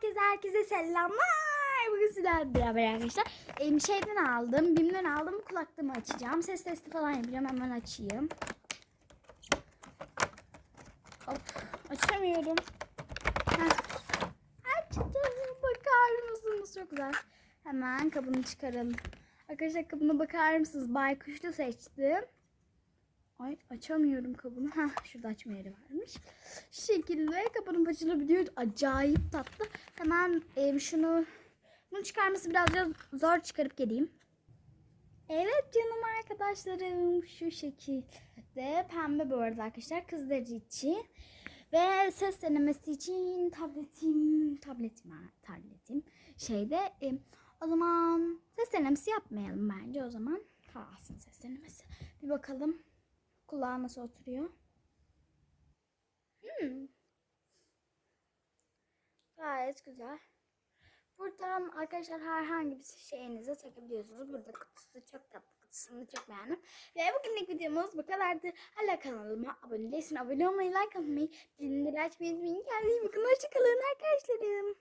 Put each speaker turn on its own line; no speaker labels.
Herkese herkese selamlar. Bugün sizlerle beraber arkadaşlar. Em, şeyden aldım. Bim'den aldım. Kulaklığımı açacağım. Ses testi falan yapacağım. Hemen açayım. Hop. Açamıyorum. Heh. Açtım. Bakar mısınız? Çok güzel. Hemen kabını çıkaralım. Arkadaşlar kabına bakar mısınız? Baykuşlu seçtim. Ay açamıyorum kabını. Heh, şurada açma yeri varmış. Şu şekilde kapanıp açılabiliyor. Acayip tatlı. Hemen e, şunu bunu çıkarması biraz zor çıkarıp geleyim. Evet canım arkadaşlarım şu şekilde pembe bu arada arkadaşlar kızlar için ve ses denemesi için tabletim tabletim ha, tabletim şeyde e, o zaman ses denemesi yapmayalım bence o zaman kalsın ses denemesi bir bakalım kulağa nasıl oturuyor Hmm. Gayet güzel. Buradan arkadaşlar herhangi bir şeyinize takabiliyorsunuz. Burada kutusu çok tatlı kutusunu çok beğendim. Ve bugünlük videomuz bu kadardı. Hala kanalıma abone değilsin. Abone olmayı, like atmayı, bildirimleri açmayı unutmayın. Kendinize iyi bakın. Hoşçakalın arkadaşlarım.